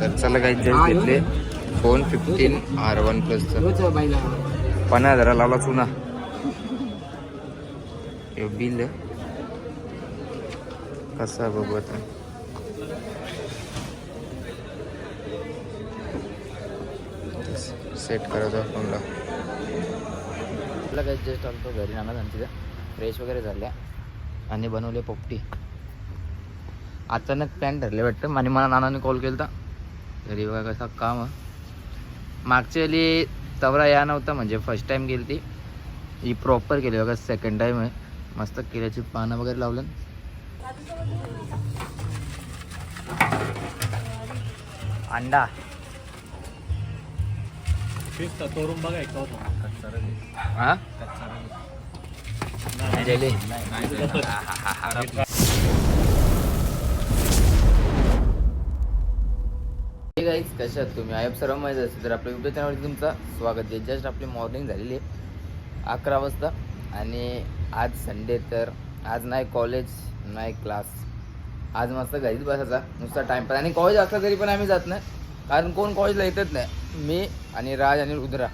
तर चला काही जस्ट घेतले फोन फिफ्टीन आर वन प्लसचं पन्नास हजारा लावला चुना हे बिल कसा बघू आता. सेट करायचा फोनला. आपला काही जस्ट आलतो घरी नाना तिथं फ्रेश वगैरे झाल्या. आणि बनवले पोपटी. अचानक प्लॅन ठरले वाटतं. आणि मला नानाने कॉल केला घरी बघा कसा काम आहे. मागच्या वेळी तवरा या नव्हता म्हणजे फर्स्ट टाइम गेली ती. ही प्रॉपर केली बघा सेकंड टाइम आहे. मस्त केल्याची पानं वगैरे लावलं. अंडा. तोरून बघा एक हा. गाईज कशा तुम्ही? आयब सर्व माहीत असेल तर आपल्या युट्यूब चॅनलवरती तुमचं स्वागत आहे. जस्ट आपली मॉर्निंग झालेली आहे. अकरा वाजता. आणि आज संडे तर आज नाही कॉलेज नाही क्लास आज मस्त घरीच बसायचा. नुसता टाइमपास आणि कॉलेज असला तरी पण आम्ही जात नाही. कारण कोण कॉलेजला येतच नाही? मी आणि राज आणि रुद्रा.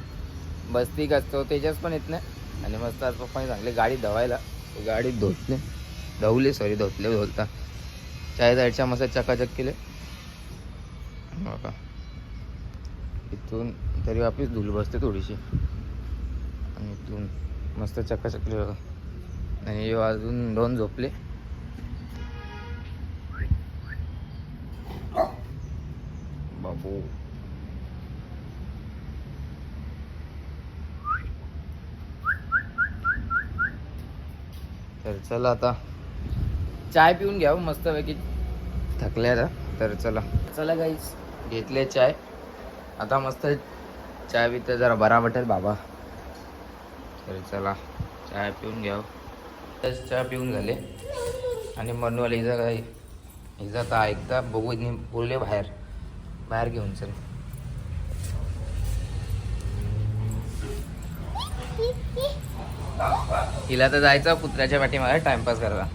बस्तिक असतो. त्याच्याच पण येत नाही. आणि मस्त आज पप्पाने सांगले गाडी धवायला. गाडी धुतले. धवले सॉरी धुतले धुलता चाय साईडच्या मस्त चकाचक केले. बघा इथून तरी वापिस धूल बसते थोडीशी. आणि इथून मस्त चकाचकले बघा. आणि अजून दोन झोपले. बाबू तर चला आता. चाय पिऊन घ्यावं मस्तपैकी. थकले आता तर चला. चला गाईस घेतले चाय. आता मस्त चाय पितं जरा बरा वाटेल बाबा. तर चला चाय पिऊन घ्याव. तर चहा पिऊन झाले. आणि मनवाल हिजा काय हिजा आता ऐकता बघू बोलले बाहेर. बाहेर घेऊन चल. हिला तर जायचं कुत्र्याच्या पाठीमागे टाइमपास करायला.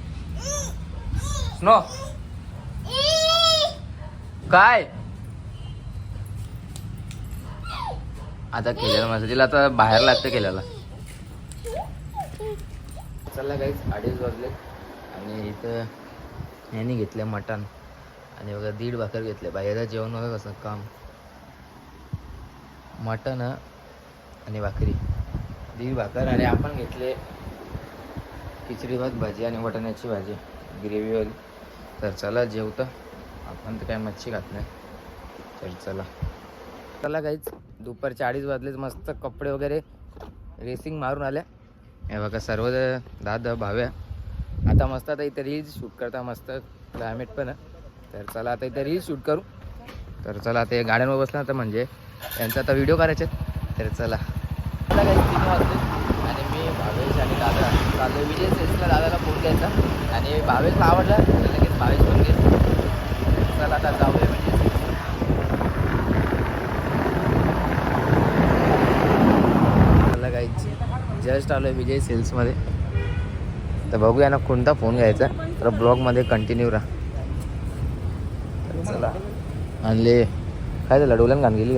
स्नो काय? आता केलेला माझं तिला आता बाहेर लागतं केलेला चला काहीच अडीच वाजले. आणि इथं यांनी घेतलं मटण. आणि बघा दीड भाकर घेतले बाहेर जेवण बघा कसं काम. मटण आणि भाकरी. दीड भाकर आणि आपण घेतले खिचडी भात भाजी आणि वटाण्याची भाजी. ग्रेव्हीवाली तर चला जेवतं. आपण तर काय मच्छी खात नाही. तर चला. चला काहीच दुपार अडीच वाजलेच मस्त कपडे वगैरे रेसिंग मारून आल्या. हे बघा सर्व दहा दहा भाव्या. आता मस्त आता इथं रील्स शूट करता मस्त. क्लायमेट पण आहे. तर चला आता इथं रील्स शूट करू. तर चला आता हे गाड्यांवर बसला तर म्हणजे. यांचा आता व्हिडिओ करायचे तर चला. काही तीन वाजले आणि मी भावेश आणि दादा. चाललो विजय सेल्सला दादाला फोन घ्यायचा आणि भावेशला आवडला. तर लगेच भावेश फोन घ्यायचा चला आता जाऊया विजय मला काही जस्ट आलो विजय सेल्समध्ये तर बघूया ना कोणता फोन घ्यायचा. तर ब्लॉगमध्ये कंटिन्यू राहा. चला. आणले. काय झालं? डोल्यान घाण गेली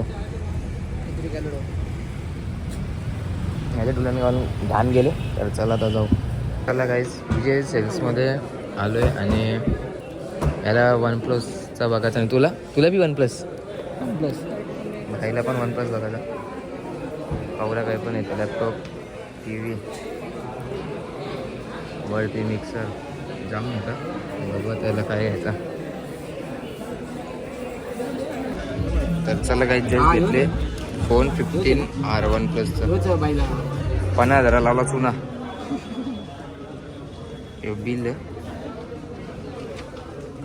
ह्याच्या डोल्याने घालून घाण गेले. तर चला आता जाऊ. चला काहीच विजय सेल्समध्ये आलो आहे आणि याला वन प्लसचा बघायचा आणि तुला? तुला बी वन प्लस प्लस भाईला पण वन प्लस बघायचा पावरा काय पण येतं लॅपटॉप टी व्ही वरती मिक्सर जाम होता. बघू त्याला काय यायचा. तर चला काही जस्ट घेतले फोन फिफ्टीन आर वन प्लसचं पन्नास हजारा लावला चुना. हे बिल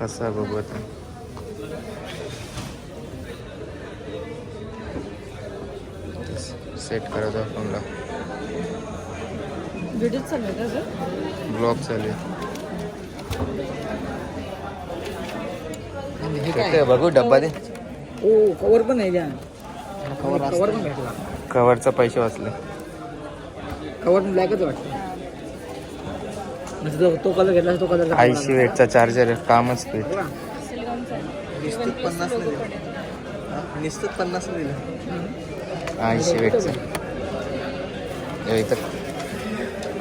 कसा बघू आता. सेट करायचा फोनला व्हिडिओ चालू आहे का ब्लॉग चालू आहे बघू डब्बा दे. ओ कवर पण आहे द्या कवर कवर पण भेटला. कवरचा पैसे वाचले. कवर पण ब्लॅकच वाटतं. म्हणजे तो कलर घेतला तो कलर ऐंशी वेटचा चार्जर आहे कामच पीठ निश्चित पन्नास निश्चित पन्नास दिलं. ऐंशी वेटचं. हे इथं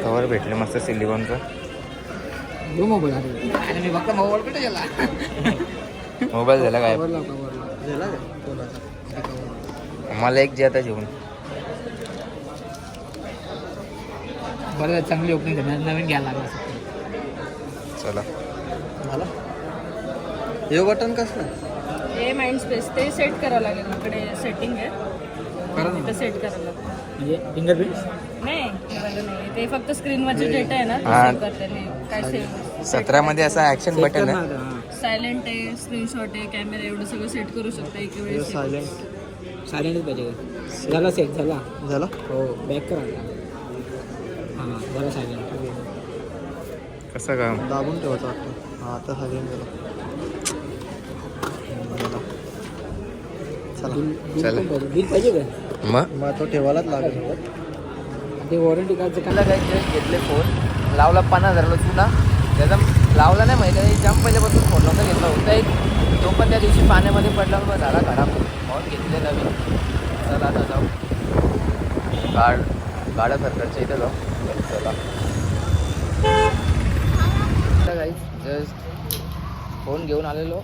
कवर भेटले मस्त सिलिकॉनचं. दो मोबाईल अरे मी फक्त मोबाईल कुठे गेला? मोबाईल झाला काय मला एक जे आता जेवण बरं चांगली ओपनिंग नवीन घ्यायला लागला चला. झाला? हे बटन कसलं? हे माइंड स्पेस ते सेट करावं लागेल. इकडे सेटिंग आहे. सेट करावं लागेल म्हणजे फिंगरप्रिंट नाही. ते फक्त स्क्रीनवरचे डेटा आहे ना ते हा. सेव्ह करते नाही काय सेव्ह सतरामध्ये असा ऍक्शन बटन आहे. सायलेंट आहे स्क्रीनशॉट आहे कॅमेरा एवढं सगळं सेट करू शकता एक वेळेस. सायलेंट सायलेंटच पाहिजे झाला सेट झाला. झाला? हो बॅक करा. हां झाला सायलेंट कसं का दाबून ठेवायचं वाटतं. हां आता सायलेंट झाला. चला. बिल पाहिजे का? मग? मग तो ठेवायलाच लागेल. ते वॉरंटी कार्डचं त्याला काय घेतले फोन लावला पन्नास हजारला चुना त्याचा लावला नाही माहिती आहे. जाम पहिल्यापासून फोन नव्हता घेतला. होता एक. तो पण त्या दिवशी पाण्यामध्ये पडला मग झाला खराब. म्हणून घेतले नवीन. चला आता जाऊ. गाड गाड्या सरकारच्या इथं जाऊ. चला. काही जस्ट फोन घेऊन आलेलो.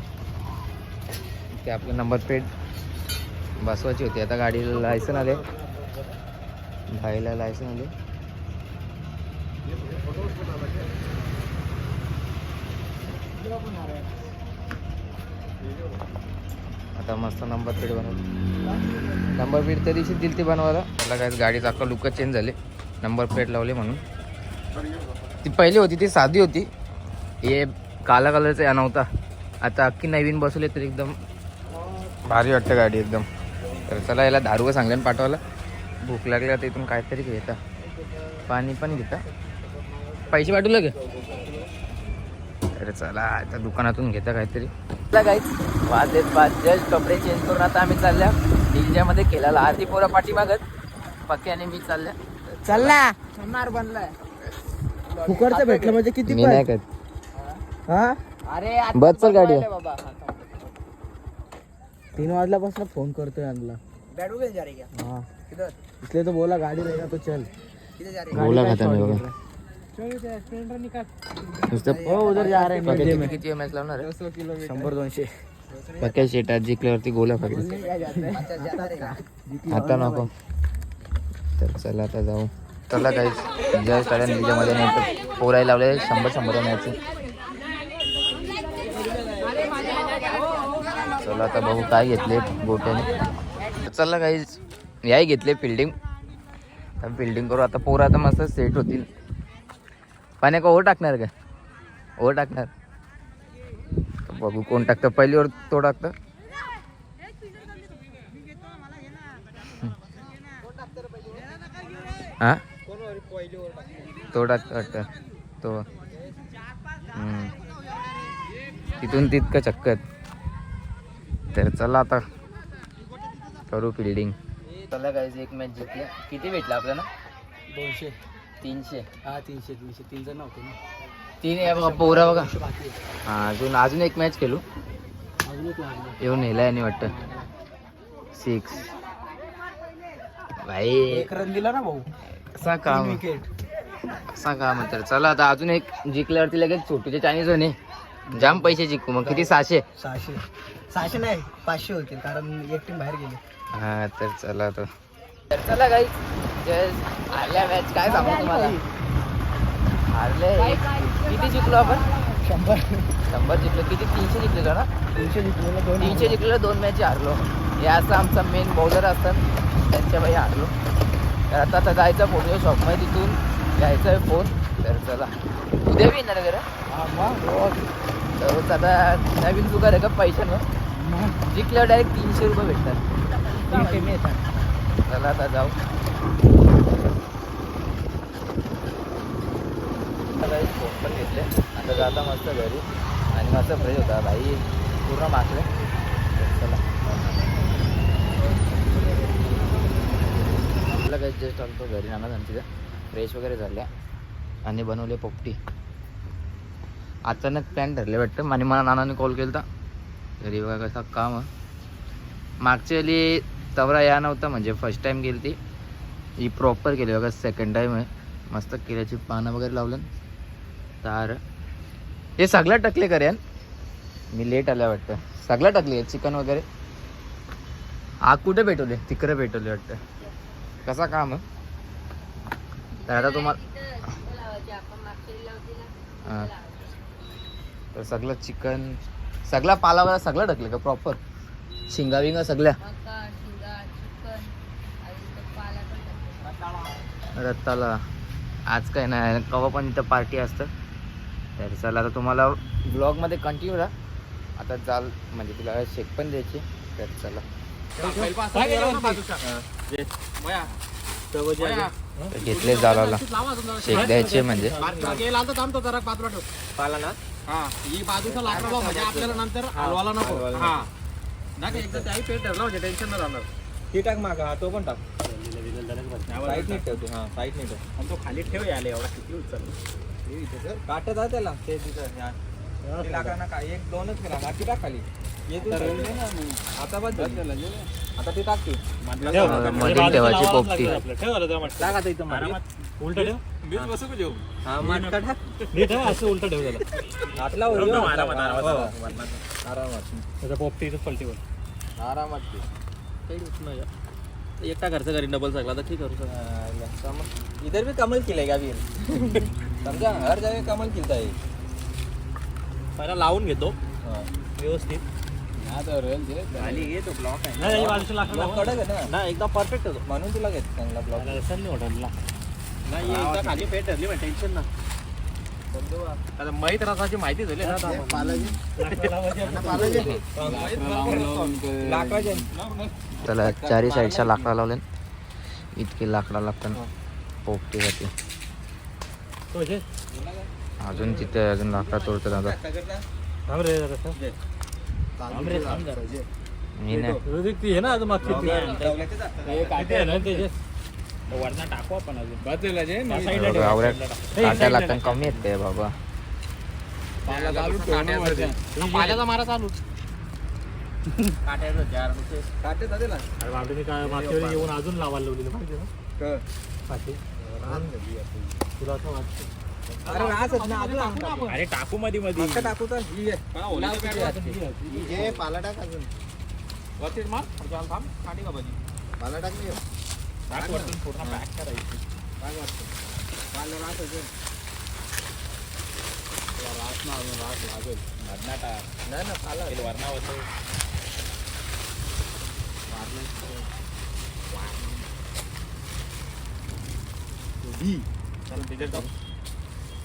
ते आपलं नंबर प्लेट बसवायची होती. आता गाडीला लायसन आले. भाईला लायसन आले. आता मस्त नंबर प्लेट बनव नंबर प्लेट त्या दिवशी दिली ते बनवायला. त्याला काय गाडीचा अख्खा लुकच चेंज झाले. नंबर प्लेट लावले म्हणून. ती पहिली होती ती साधी होती. हे काला कलरचा या नव्हता. आता अख्खी नवीन बसवले तर एकदम भारी वाटतं गाडी एकदम. तर चला याला दारू सांगल्यानं पाठवायला. भूक लागली आता इथून काहीतरी घेता. पाणी पण घेता. पैसे पाठवलं का? अरे चला आता दुकानातून घेता काहीतरी. काहीच पाच जस्ट कपडे चेंज करून आता आम्ही चालल्या. डिलच्यामध्ये केलेला आरती पोरा पाठीमागत पक्के आणि मी चालल्या. चालला. सोनार बनलाय. फुकटचं भेटलं म्हणजे किती मी नाही करत हा? अरे बस चल गाडी. बाबा. तीन वाजल्यापासून फोन करतोय आणला. बैठो गए जा रही क्या? हाँ। किधर? इसलिए तो बोला गाड़ी रहेगा तो चल। किधर जा बोला हो उधर रहे हैं। पक्के मीडियम किती में किती मॅच लावणार आहे? शंभर दोनशे। पक्या शेटात जिंकल्यावरती गोला आता नको तर चला आता जाऊ। चला काही नाही तर पोरायला लावले शंभर शंभर मॅच चला आता बघू काय घेतले गोट्याने चला काहीच याही घेतले फिल्डिंग फिल्डिंग करू. आता पोरं आता मस्त सेट होतील. पाण्या का ओवर टाकणार का? ओवर टाकणार. बघू कोण टाकतं. पहिलीवर तो टाकतं. हा? तो टाकतं वाटतं. तो. हम्म. तिथून तितकं चक्कर. तर चला आता. करू फिल्डिंग चला काय एक मॅच जिंकल्या किती भेटला आपल्याला? दोनशे. तीनशे. हा तीनशे तीनशे. तीन जण होते ना? तीन आहे बघा पोरा बघा. हा अजून अजून एक मॅच खेळू? अजून एक लागलं येऊन नेला आणि वाटतं. सिक्स भाई. एक रन दिला ना भाऊ. असा काम. विकेट असा काम तर. चला आता अजून एक जिंकल्यावरती लगेच छोटीचे चायनीज होणे जाम पैसे जिंकू. मग किती? सहाशे. सहाशे. सहाशे. नाही पाचशे होतील कारण एक टीम बाहेर गेली. हा तर चला आता. तर चला काही हारल्या मॅच काय सांगू तुम्हाला? हारले. एक- किती जिंकलो आपण? शंभर. शंभर जिंकलो. किती? तीनशे जिंकलेलो ना? तीनशे जिंकलेलं दोन तीनशे जिंकलेलो दोन मॅच हारलो. हे असं आमचा मेन बॉलर असतात. त्यांच्या बाई हारलो. तर आता आता जायचं फोटो शॉपमध्ये तिथून. घ्यायचा आहे फोन तर चला. उद्या बी येणार हा, रोज. तर आता नवीन जुगार आहे का? मग. जिंकल्यावर डायरेक्ट तीनशे रुपये भेटतात. चला आता जाऊ. फोन पण घेतले. आता जाता मस्त घरी. आणि मस्त फ्रेश होता. भाई पूर्ण मागले. चला. आपला काही जस्ट आलतो घरी. नाना तिथं फ्रेश वगैरे झाल्या. आणि बनवले पोपटी. अचानक प्लॅन ठरले वाटतं. आणि मला नानाने कॉल केला घरी बघा कसं काम. मागच्या वेळी तवरा या नव्हता म्हणजे फर्स्ट टाईम गेली ती. ही प्रॉपर केली बघा सेकंड टाईम आहे. मस्त केल्याची पानं वगैरे लावलं तर हे सगळं टकले करेन मी लेट आल्या वाटतं. सगळं टाकले चिकन वगैरे? आग कुठे पेटवले तिकडे पेटवले वाटतं. कसा काम आहे? तर आता तुम्हाला हां. तर सगळं चिकन सगळा पाला सगळं टाकले का प्रॉपर शिंगा विंगा सगळ्या? रत्ताला आज काय नाही कवा पण इथं पार्टी असतं तर चला आता तुम्हाला ब्लॉगमध्ये कंटिन्यू राहा आता जाल म्हणजे तुला शेक पण द्यायची तर चला घेतले जालाला शेक द्यायचे म्हणजे पाला ना हा ही बाजूचा लाकडा म्हणजे आपल्याला नंतर हलवायला नको हा नाही एकदा त्याही पेट ठरला म्हणजे टेन्शन नाही राहणार ती टाक मागा हा तो पण टाक साईड नीट ठेवते हा साईड नीट ठेव आणि तो खाली ठेव यायला एवढा किती उचल. काटत आहे त्याला. ते तिथं ह्या. ते लाकडांना एक दोनच करा. बाकी टाक खाली. ये तू आता बस झाली. आता ती टाक ती. मध्ये ठेवायची पोपटी. टाक आता इथं मध्ये. उलट ठेव. का जेऊ हा मटका टाक. नीट आहे असं उलट ठेव त्याला. हातला वर घेऊ. आरामात, हो. त्याचा पोपटी इथं आरामात. ते. एकटा घरचा घरी डबल सगळा तर ठीक करू हा, मग. इधर भी कमल खिलेगा वीर समझा? हर जगह कमल खिलता है. पहिला लावून घेतो. हाँ. व्यवस्थित. खाली ये तो ब्लॉक आहे. नाही, बाजूचं लाकडं ब्लॉक कडक आहे ना? एकदम परफेक्ट होतो म्हणून तुला घेत चांगला ब्लॉक नाही एकदा खाली पेट ठरली टेन्शन ना आता माहीत रसाची माहिती झाली ना आता त्याला चारी साईडच्या लाकडा लावले इतके लाकडा लागतात पोपटी जाते. अजून तिथे अजून लाकडा तोडतात आता. मी नाही. अजून टाकू आपण काट्या लागतात कमी आहेत ते बाबा. पाण्याचा मारा चालू. काटे जाते ना. अरे बापरे काय मागच्या वेळी येऊन अजून लावायला लावलेलं माहिती ना. पाठी. तुला असं वाटतं. अरे राहत ना अजून आणून टाकू. अरे टाकू मध्ये मध्ये फक्त टाकू तर ही आहे. ही पाला टाक अजून वरतीच मार. काढी का भाजी पाला टाक नाही टाक वरतून पूर्ण पॅक करायची. राहत अजून. ना अजून लागेल. मधना टाक नाही ना ते वरणा होतं चल डिझेल टाक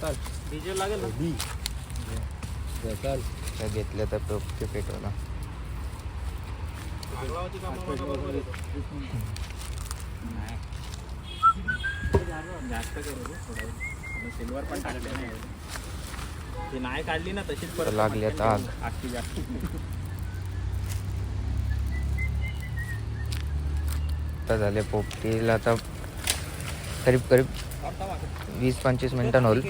चल. डिझेल लागेल ना? चल त्या घेतल्या तर पोपटी पेटवला जास्त करू सिल्वर पण टाकले नाही ती नाही काढली ना तशीच तर लागली आता आग. आखी जास्त आता झाले पोपटीला आता करीब करीब वीस पंचवीस मिनिटं होईल.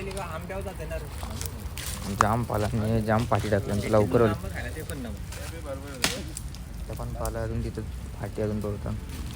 जाम पाला जाम पाठी टाकलं लवकर होईल. पण पाला अजून तिथं फाटी अजून तोडतात. हा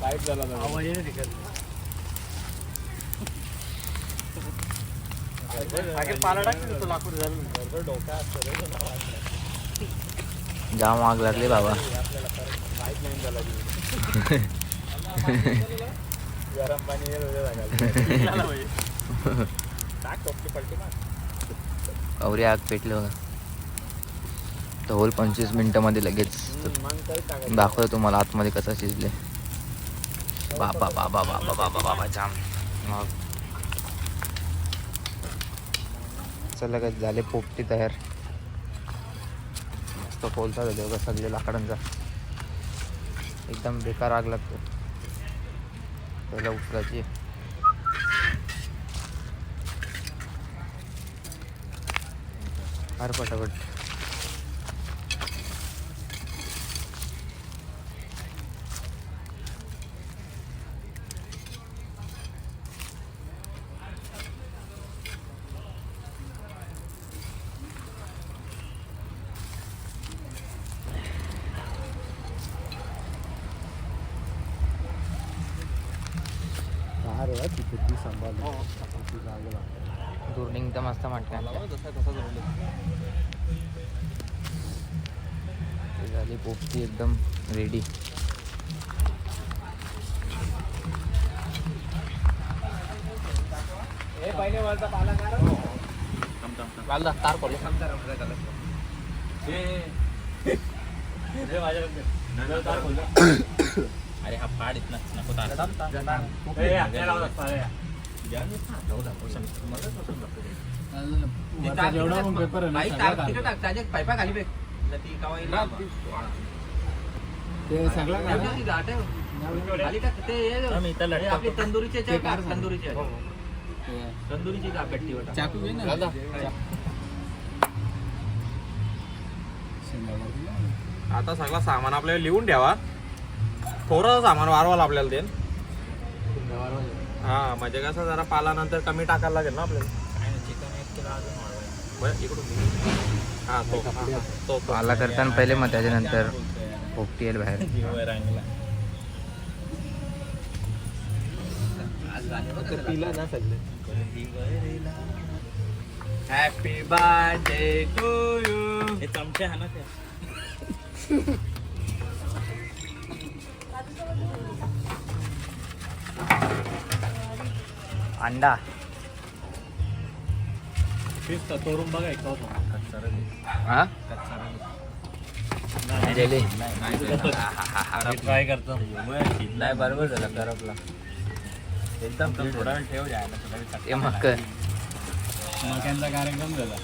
लाइट झाला आवाज जाम आग लागली बाबा. गरम पाणी आग पेटली बघा. तर होल पंचवीस मिनिटामध्ये लगेच. दाखवतो तुम्हाला आतमध्ये कसं शिजले. बाबा बाबा बाबा बाबा बाबा जाम मग. चला काय झाले पोपटी तयार. मस्त कोलता झाले बघा सगळे लाकडांचा एकदम बेकार आग लागतो. पहिला उचलायची फार पटापट. दूर निघता मस्त म्हटलं. झाली पोपटी एकदम रेडी तार पडले अरे हा फाड इतना नको तार. पायपा खाली ते सगळं खाली टाक ते हे- इथं हे लटकवतो. आपली तंदुरीचे चे तंदुरीचे आहे. तंदुरीची का टाक. चाकू घे ना आता सगळं सामान आपल्याला लिहून ठेवा थोडं सामान वारवाल आपल्याला ते हा म्हणजे कसं जरा पाला नंतर कमी टाकायला लागेल ना आपल्याला? बरं, इकडून. घे. हा तो हा, हा, तो तो. पाला करताना पहिले मग त्याच्यानंतर पोपटी येईल बाहेर. ते पिला ना सगळे. हॅपी बर्थडे टू यू हे चमचे आहे ना ते. अंडा. तोरून बघा एक हा? जेली ट्राय करतो. नाही बरोबर झाला करपला एकदम थोडा वेळ ठेव जायला मग कर. मक्यांचा कार्यक्रम झाला.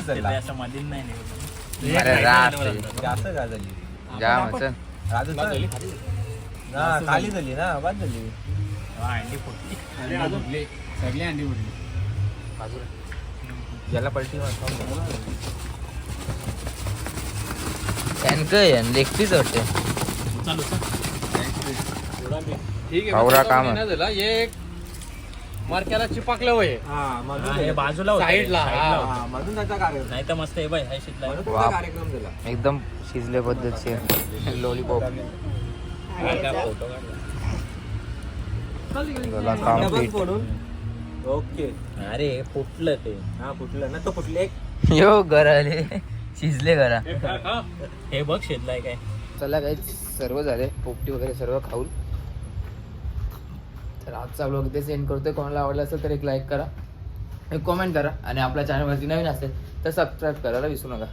झाला. असं नाही निघत. अरे रात जास्त का झाली जाम चल. राजू बाद झाली? ना खाली झाली ना बाद झाली. अंडी फुटली अंडी फुटली सगळी अंडी फुटली ज्याला पलटी मारतो काय लेग पीस वाटते. चालू ठीक आहे काम झाला एक मार्क्याला चिपकलं वय. हे बाजूला होतं. साईडला. मधून त्याचा कार्यक्रम. नाही तर मस्त आहे हाय म्हणून वा. तुझा कार्यक्रम झाला. एकदम शिजले पद्धतशीर. लॉलीपॉप. गला डबल कंप्लीट फोडून ओके. अरे फुटलं ते. हा फुटलं ना. तो फुटले. एक यो गराले शिजले गरा हे बघ शेतलाय काय. चला काही सर्व झाले. पोपटी वगैरे सर्व खाऊन. तर आजचा ब्लॉग इथे सेंड करतोय. कोणाला आवडला असेल तर एक लाईक करा. एक कॉमेंट करा. आणि आपल्या चॅनलवरती नवीन असेल तर सबस्क्राईब करायला विसरू नका.